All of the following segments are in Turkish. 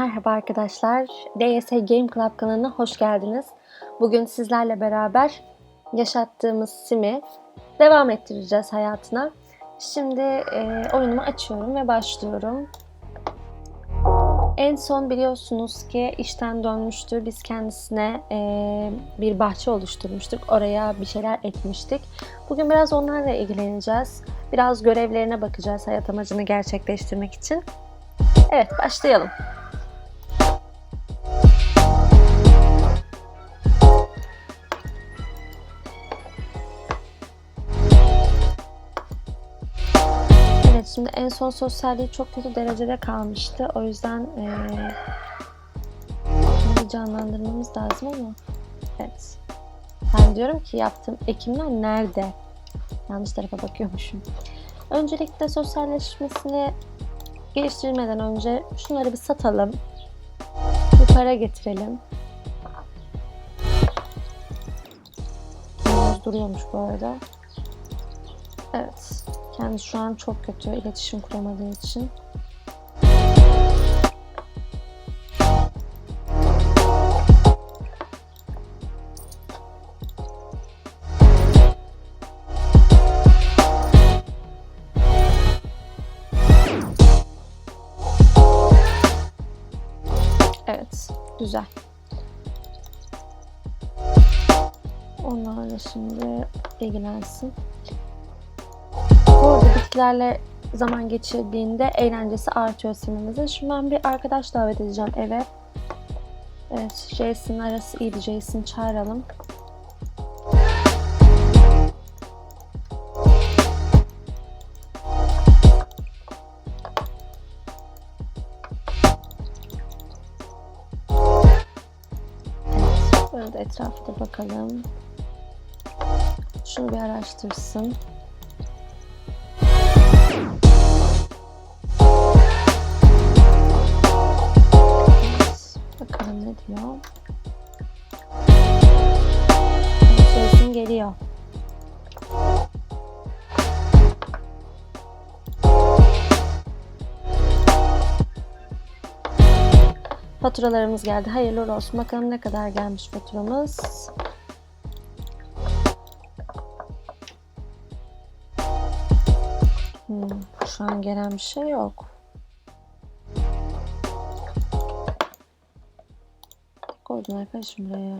Merhaba arkadaşlar. DYS Game Club kanalına hoş geldiniz. Bugün sizlerle beraber yaşattığımız Sim'i devam ettireceğiz hayatına. Şimdi e, oyunumu açıyorum ve başlıyorum. En son biliyorsunuz ki işten dönmüştü. Biz kendisine e, bir bahçe oluşturmuştuk. Oraya bir şeyler ekmiştik. Bugün biraz onlarla ilgileneceğiz. Biraz görevlerine bakacağız hayat amacını gerçekleştirmek için. Evet başlayalım. En son sosyalliği çok kötü derecede kalmıştı. O yüzden şimdi canlandırmamız lazım ama evet. Ben diyorum ki yaptığım ekimler nerede? Yanlış tarafa bakıyormuşum. Öncelikle sosyalleşmesini geliştirmeden önce şunları bir satalım. Bir para getirelim. Duruyormuş bu arada. Evet. Kendi şu an çok kötü iletişim kuramadığı için. Evet, güzel. Onlarla şimdi ilgilensin. Bitkilerle zaman geçirdiğinde eğlencesi artıyor simimizin. Şimdi ben bir arkadaş davet edeceğim eve. Evet, Jason arası iyiydi. Jason çağıralım. Evet, etrafta bakalım. Şunu bir araştırsın. Evet, Jason geliyor. Faturalarımız geldi. Hayırlı olsun. Bakalım ne kadar gelmiş faturamız. Hmm, şu an gelen bir şey yok. Koydun arkadaşım buraya?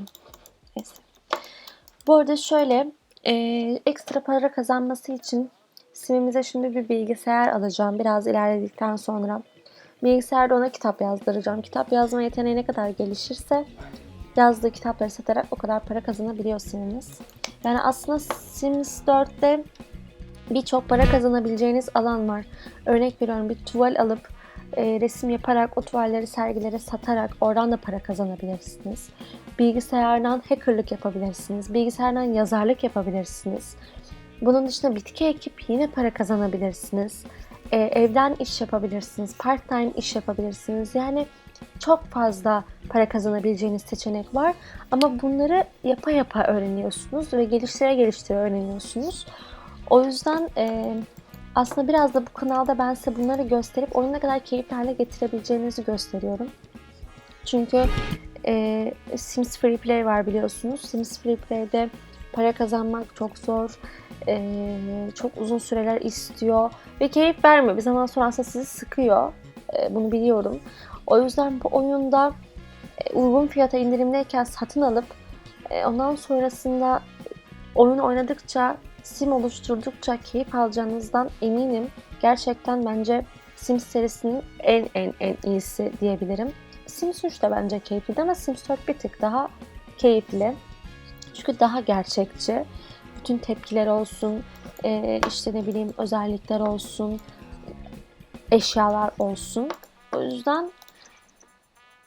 Neyse. Bu arada şöyle e, ekstra para kazanması için simimize şimdi bir bilgisayar alacağım. Biraz ilerledikten sonra. Bilgisayarda ona kitap yazdıracağım. Kitap yazma yeteneği ne kadar gelişirse yazdığı kitapları satarak o kadar para kazanabiliyor simimiz. Yani aslında Sims 4'te birçok para kazanabileceğiniz alan var. Örnek veriyorum bir tuval alıp e, resim yaparak o sergilere satarak oradan da para kazanabilirsiniz. Bilgisayardan hackerlık yapabilirsiniz. Bilgisayardan yazarlık yapabilirsiniz. Bunun dışında bitki ekip yine para kazanabilirsiniz. E, evden iş yapabilirsiniz. Part time iş yapabilirsiniz. Yani çok fazla para kazanabileceğiniz seçenek var. Ama bunları yapa yapa öğreniyorsunuz ve geliştire geliştire öğreniyorsunuz. O yüzden e, aslında biraz da bu kanalda ben size bunları gösterip oyunu ne kadar keyifli hale getirebileceğinizi gösteriyorum. Çünkü e, Sims Free Play var biliyorsunuz. Sims Free Play'de para kazanmak çok zor. E, çok uzun süreler istiyor ve keyif vermiyor. Bir zaman sonra aslında sizi sıkıyor. E, bunu biliyorum. O yüzden bu oyunda e, uygun fiyata indirimdeyken satın alıp e, ondan sonrasında oyun oynadıkça sim oluşturdukça keyif alacağınızdan eminim. Gerçekten bence Sims serisinin en en en iyisi diyebilirim. Sims 3 de bence keyifliydi ama Sims 4 bir tık daha keyifli. Çünkü daha gerçekçi. Bütün tepkiler olsun, e, işte ne bileyim özellikler olsun, eşyalar olsun. O yüzden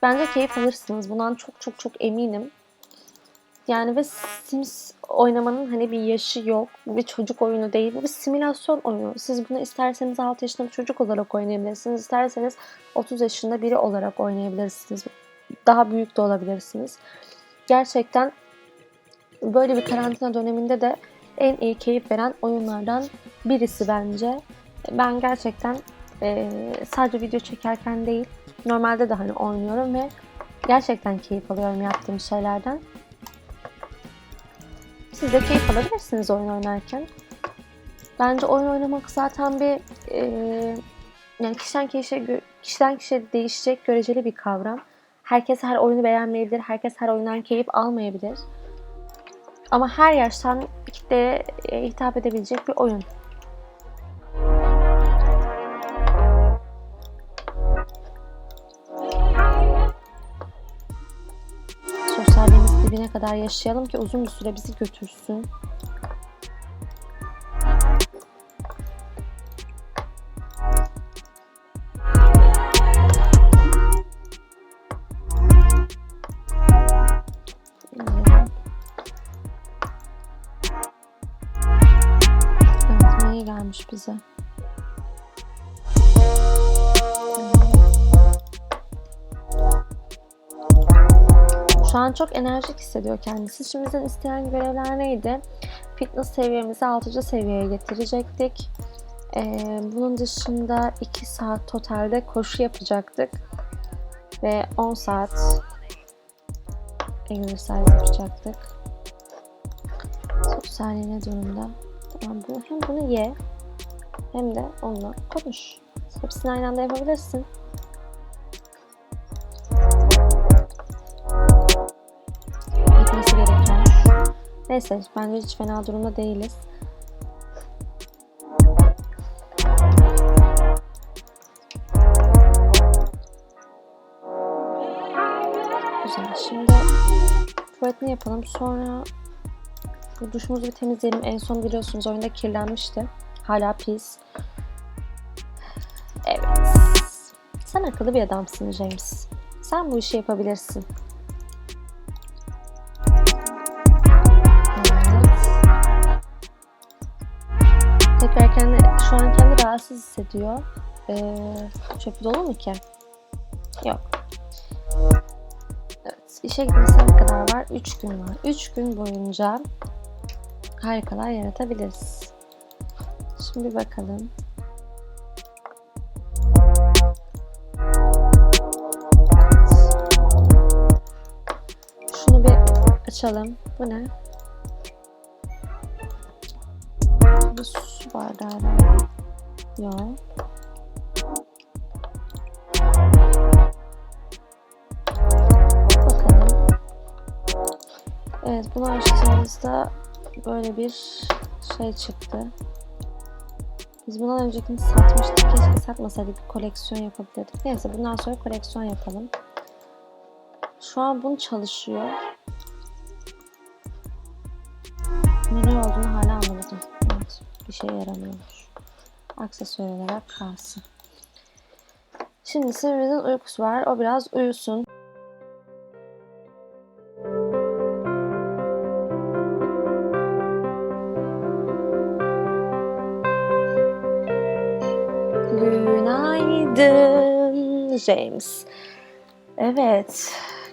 bence keyif alırsınız. Bundan çok çok çok eminim. Yani ve Sims oynamanın hani bir yaşı yok. Bir çocuk oyunu değil. Bu bir simülasyon oyunu. Siz bunu isterseniz 6 yaşında bir çocuk olarak oynayabilirsiniz. İsterseniz 30 yaşında biri olarak oynayabilirsiniz. Daha büyük de olabilirsiniz. Gerçekten böyle bir karantina döneminde de en iyi keyif veren oyunlardan birisi bence. Ben gerçekten e, sadece video çekerken değil Normalde de hani oynuyorum ve gerçekten keyif alıyorum yaptığım şeylerden. Siz de keyif alabilirsiniz oyun oynarken. Bence oyun oynamak zaten bir e, yani kişiden kişiye, kişiden kişiye değişecek göreceli bir kavram. Herkes her oyunu beğenmeyebilir, herkes her oyundan keyif almayabilir. Ama her yaştan kitleye e, hitap edebilecek bir oyun. Dibine kadar yaşayalım ki uzun bir süre bizi götürsün. An çok enerjik hissediyor kendisi. Şimdi bizden isteyen görevler neydi? Fitness seviyemizi 6. seviyeye getirecektik. Ee, bunun dışında 2 saat totalde koşu yapacaktık. Ve 10 saat egzersiz yapacaktık. Sosyalliği ne durumda? Tamam, bunu, hem bunu ye hem de onunla konuş. Hepsini aynı anda yapabilirsin. Neyse bence hiç fena durumda değiliz. Güzel. Şimdi tuvaletini yapalım. Sonra duşumuzu bir temizleyelim. En son biliyorsunuz oyunda kirlenmişti. Hala pis. Evet. Sen akıllı bir adamsın James. Sen bu işi yapabilirsin. Rahatsız hissediyor. Ee, çöpü dolu mu ki? Yok. Evet, işe gitmesine ne kadar var? 3 gün var. 3 gün boyunca harikalar yaratabiliriz. Şimdi bakalım. Şunu bir açalım. Bu ne? Bu su bardağı Yok. Bakalım. Evet bunu açtığımızda böyle bir şey çıktı. Biz bundan öncekini satmıştık. Keşke satmasaydık. Bir koleksiyon yapabilirdik. Neyse bundan sonra koleksiyon yapalım. Şu an bunu çalışıyor. Ne olduğunu hala anlamadım. Evet, bir şey yaramıyormuş. Aksesuar olarak kalsın. Şimdi Sivri'nin uykusu var. O biraz uyusun. Günaydın James. Evet,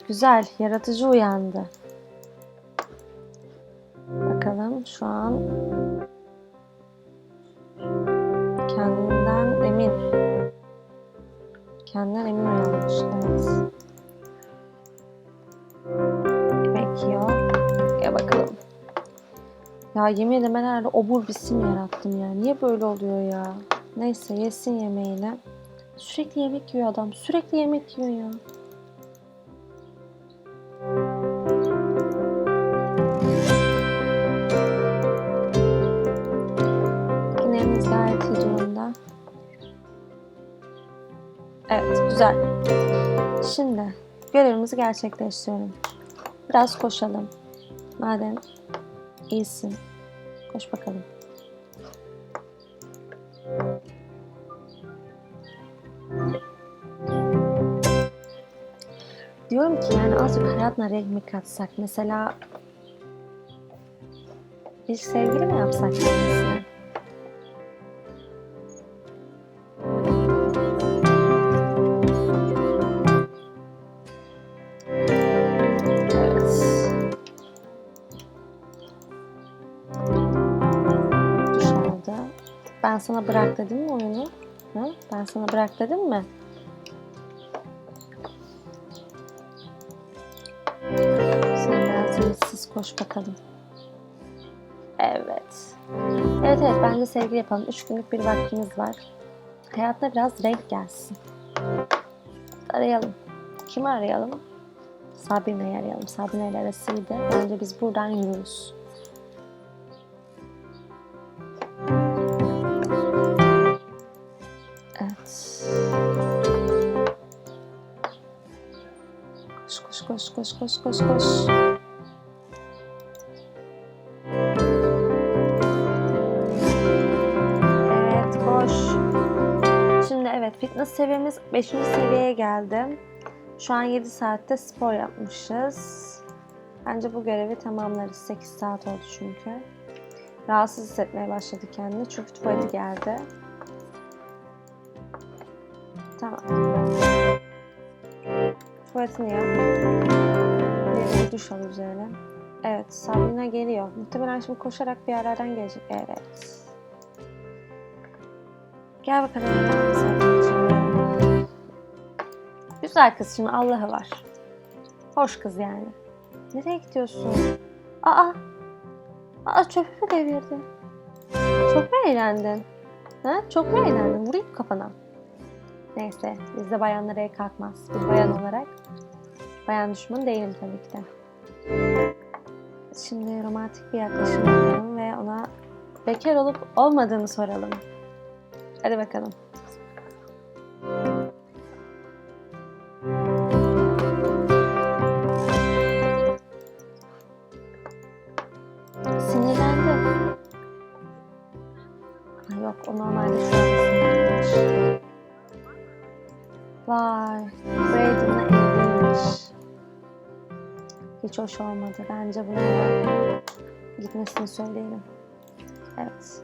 güzel, yaratıcı uyandı. Bakalım şu an Kendinden emin uyanmış, evet. Yemek yiyor. Ya bakalım. Ya yemin ederim ben herhalde obur bir sim yarattım ya. Niye böyle oluyor ya? Neyse yesin yemeğini. Sürekli yemek yiyor adam. Sürekli yemek yiyor ya. Güzel. Şimdi görevimizi gerçekleştirelim. Biraz koşalım. Madem iyisin. Koş bakalım. Diyorum ki yani azıcık hayatına renk mi katsak? Mesela bir sevgili mi yapsak Ben sana bırak dedim mi oyunu? Ha? Ben sana bırak dedim mi? Sen biraz hırsız koş bakalım. Evet. Evet evet bence sevgili yapalım. Üç günlük bir vaktimiz var. Hayatına biraz renk gelsin. Arayalım. Kimi arayalım? Sabrine'yi arayalım. Sabrine ile arasıydı. Bence biz buradan yürürüz. Koş koş koş koş koş koş koş. Evet koş. Şimdi evet fitness seviyemiz 5. seviyeye geldi. Şu an 7 saatte spor yapmışız. Bence bu görevi tamamlarız. 8 saat oldu çünkü. Rahatsız hissetmeye başladı kendini çünkü tuvaleti geldi. Tamam. Tuvaletini yap. Bir duş al üzerine. Evet, Sabrina geliyor. Muhtemelen şimdi koşarak bir yerlerden gelecek. Evet. Gel bakalım. Güzel kız şimdi Allah'ı var. Hoş kız yani. Nereye gidiyorsun? Aa! Aa çöpü mü devirdin? Çok mu eğlendin? Ha? Çok mu eğlendin? Vurayım kafana. Neyse bizde bayanlara el kalkmaz. Bir bayan olarak bayan düşmanı değilim tabii ki de. Şimdi romantik bir yaklaşım yapalım ve ona bekar olup olmadığını soralım. Hadi bakalım. Sinirlendi. Yok o normalde şu. Vay, Braden'la evliymiş. Hiç hoş olmadı. Bence hemen gitmesini söyleyelim. Evet.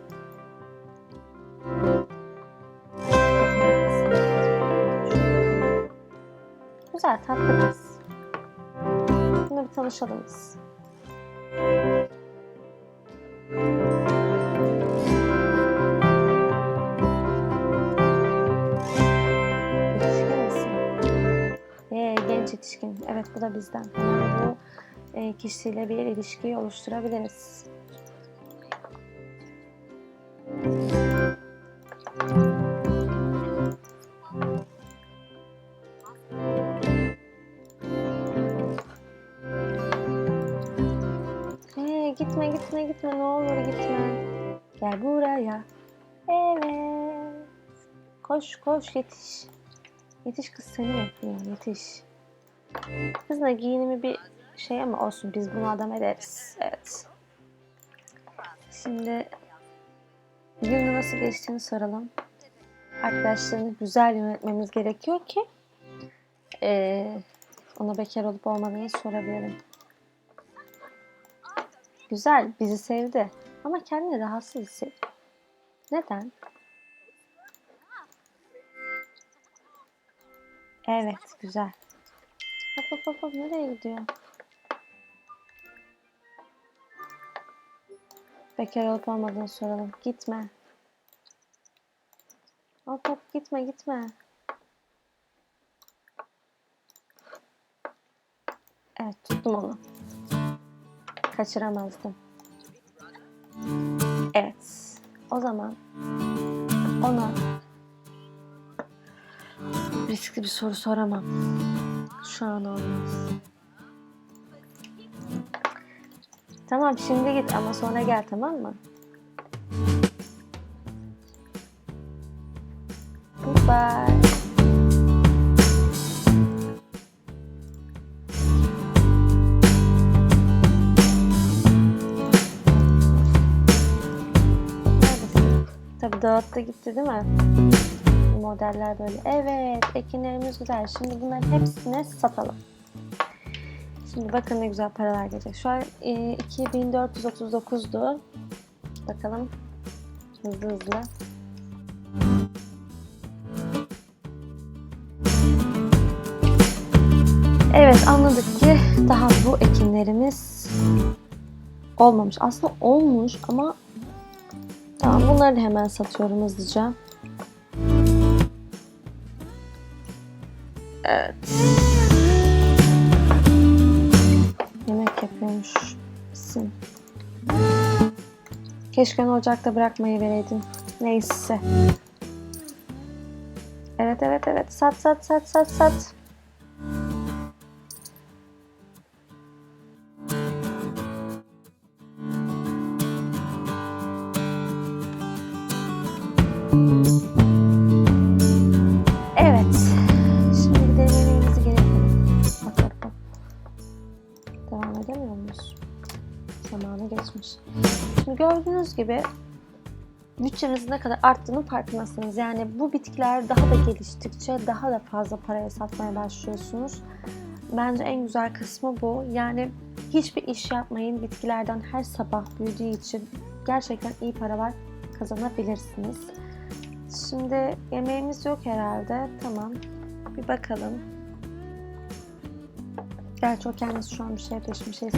Güzel, tatlı kız. Şimdi bir tanışalım biz. Yetişkin. Evet bu da bizden. Bu e, kişiyle bir ilişkiyi oluşturabiliriz. Ee, gitme gitme gitme ne olur gitme. Gel buraya. Evet. Koş koş yetiş. Yetiş kız seni bekliyor yetiş. Kızla giyinimi bir şey ama olsun biz bunu adam ederiz. Evet. Şimdi günü nasıl geçtiğini soralım. Arkadaşlarını güzel yönetmemiz gerekiyor ki eee, ona bekar olup olmadığını sorabilirim. Güzel, bizi sevdi. Ama kendini rahatsız hissediyor. Neden? Evet, güzel. Hop hop hop nereye gidiyor? Bekar olup olmadığını soralım. Gitme. Hop hop gitme gitme. Evet tuttum onu. Kaçıramazdım. Evet. O zaman ona riskli bir soru soramam. Şu an olmaz. Tamam şimdi git ama sonra gel tamam mı? Neredesin? Tabii dağıttı gitti değil mi? Modeller böyle. Evet, ekinlerimiz güzel. Şimdi bunların hepsini satalım. Şimdi bakın ne güzel paralar gelecek. Şu an e, 2439'du. Bakalım. Hızlı hızlı. Evet anladık ki daha bu ekinlerimiz olmamış. Aslında olmuş ama tamam bunları hemen satıyorum hızlıca. Evet. Yemek yapıyormuş. misin? Keşke onu ocakta bırakmayı vereydin. Neyse. Evet evet evet. Sat sat sat sat sat. Gördüğünüz gibi bütçenizin ne kadar arttığının farkındasınız. Yani bu bitkiler daha da geliştikçe daha da fazla paraya satmaya başlıyorsunuz. Bence en güzel kısmı bu. Yani hiçbir iş yapmayın. Bitkilerden her sabah büyüdüğü için gerçekten iyi paralar kazanabilirsiniz. Şimdi yemeğimiz yok herhalde. Tamam. Bir bakalım. Gerçi o kendisi şu an bir şey yapıyor. Şimdi şey.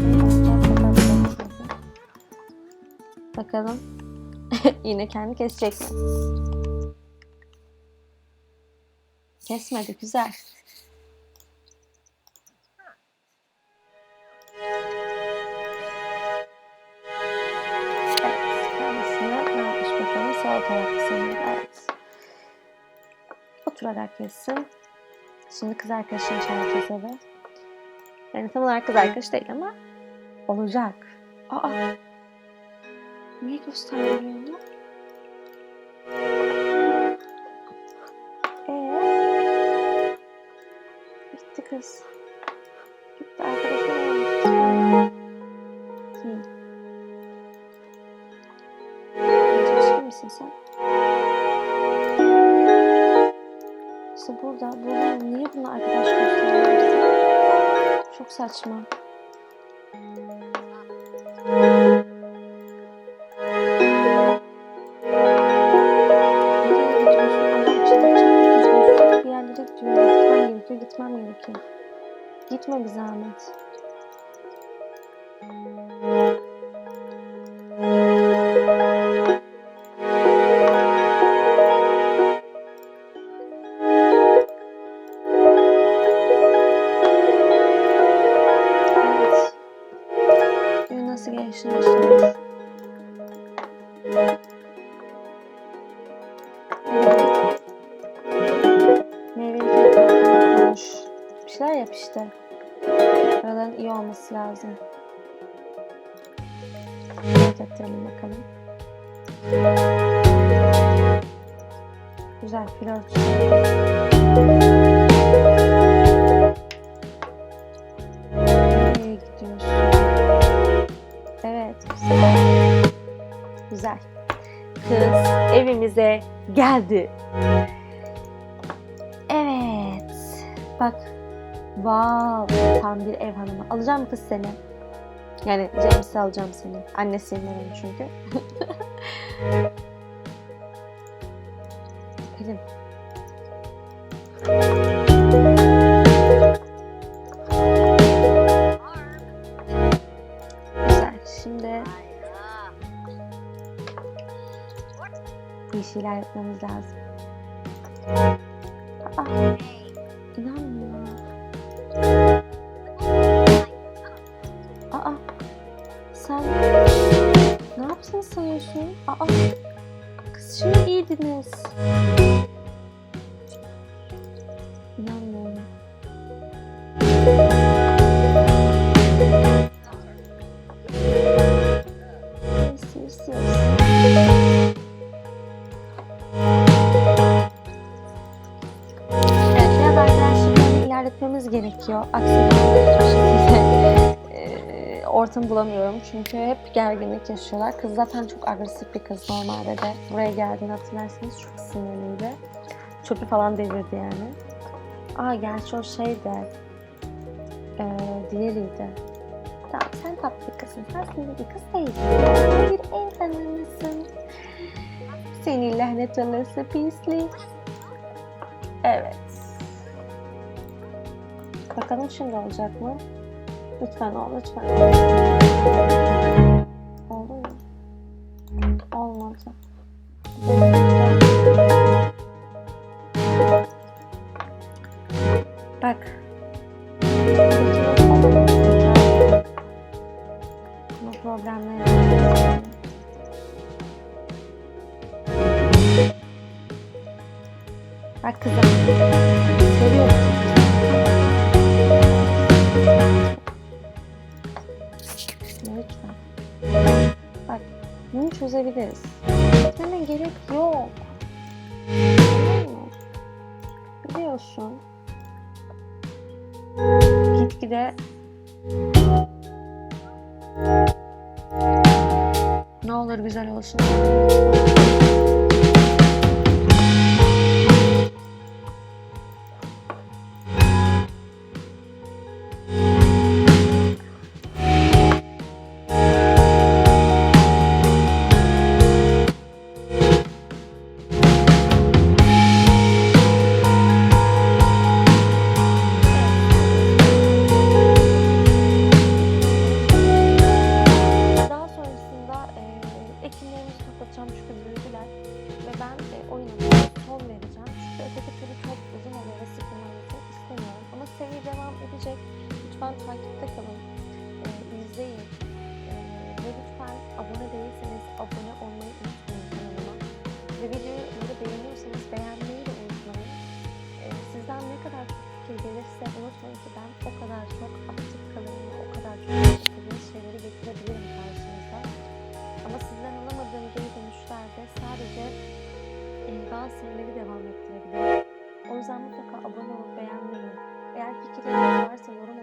Bakalım. Yine kendi kesecek? Kesmedi. Güzel. Oturarak yesin. Şimdi kız arkadaşını çağıracağız eve. Yani tam olarak kız arkadaş değil ama olacak. Aa. Niye göstermiyor onu? Ee? Gitti kız. Gitti olmuş. Kim? Çalışır mısın sen? İşte burada, burada niye bunu arkadaş gösteriyorsun? Çok saçma. İşte. Araların iyi olması lazım. Evet ettirelim bakalım. Güzel flört. Nereye gidiyorsun? Evet. Güzel. Kız evimize geldi. Wow. Tam bir ev hanımı. Alacağım kız seni. Yani James'i alacağım seni. Annesiyim ben onun çünkü. Pelin. Güzel. Şimdi bir şeyler yapmamız lazım. Ortam bulamıyorum. Çünkü hep gerginlik yaşıyorlar. Kız zaten çok agresif bir kız normalde de. Buraya geldiğini hatırlarsanız çok sinirliydi. Çöpü falan devirdi yani. Aa gerçi o şey de eee diğeriydi. Tamam sen tatlı bir kızsın. Sen sinirli bir kız değilsin. Bir ev hanımısın. Seni lanet olası pislik. Evet. Bakalım şimdi olacak mı? Lütfen ol, lütfen. Biliyorsun. Gitgide ne olur güzel olsun. Ve ben e, oyunuma son vereceğim. Çünkü öteki türlü çok uzun oluyor ve sıkılmanızı istemiyorum. Ama seri devam edecek. Lütfen takipte kalın. E, izleyin. E, ve lütfen abone değilseniz abone olmayı unutmayın kanalıma. Ve videoları beğeniyorsanız beğenmeyi de unutmayın. E, sizden ne kadar fikir gelirse unutmayın ki ben o kadar çok aktif kalırım o kadar çok istediğiniz şeyleri getirebilirim bazı serileri devam ettirebilirim. O yüzden mutlaka abone olup beğenmeyi, eğer fikirleriniz varsa yorum